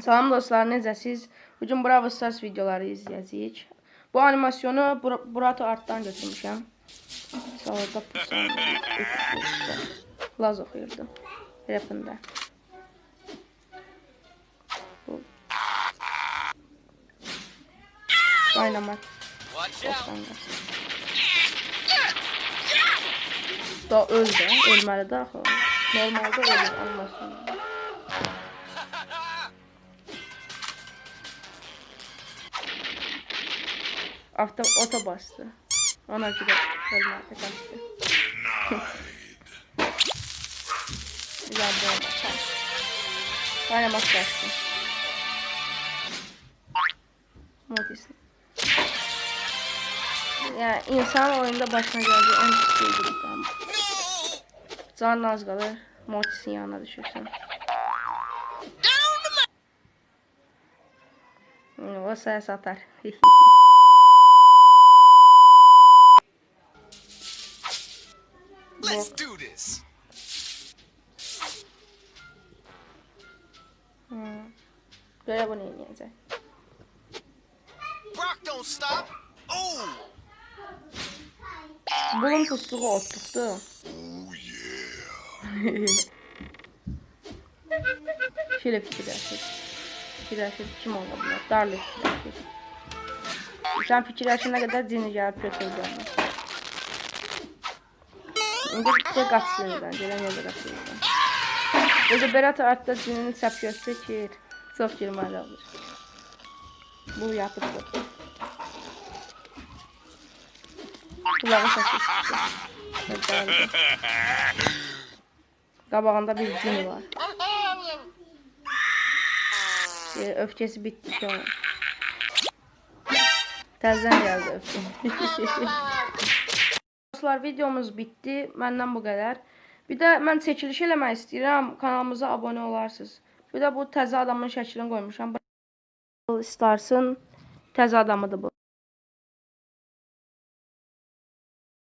Salam dostlar, necəsiz? Bu gün Bravo Stars videoları izləyəcəyik. Bu animasyonu Bur Burato Art'dan götürmüşəm. Sağda Laz oxuyurdu. Rapında. Bu. Dynamite. Da öldü. Ölməli də axı. ölür animasyonda. Avto oto bastı. Ona göre ölməli kaçtı. Güzel bir oldu. Dynamite kaçtı. Modis'in. Yani insan oyunda başına geldiği en şey bir tam. Can az kalır. Mortis'in yanına düşürsen. Hmm, O saya satar. Let's do this! hmm. Göre bunu yeniyecek. Brock don't stop! Oh! Bunun tuttuğu ot tuttu. Oh yeah! Şöyle fikirləşir. Fikirləşir kim ola bilər? Darlı fikirləşir. Sən fikirləşənə qədər cini gəlib götürdü onu. İndi Öncə qaçırırdan, gələn yerdə qaçırırdan. Özə belə tartda cünün çap götsə ki, çox girməli olur. Bu yapıqdır. Qulağı səsi çıxdı. Qabağında bir cin var. E, öfkəsi bitdi ki onun. Təzdən gəldi öfkə. Dostlar videomuz bitdi. Məndən bu qədər. Bir də mən çəkiliş eləmək istəyirəm. Kanalımıza abunə olarsınız. Bir də bu təzə adamın şəklini qoymuşam. Starsın təzə adamıdır bu.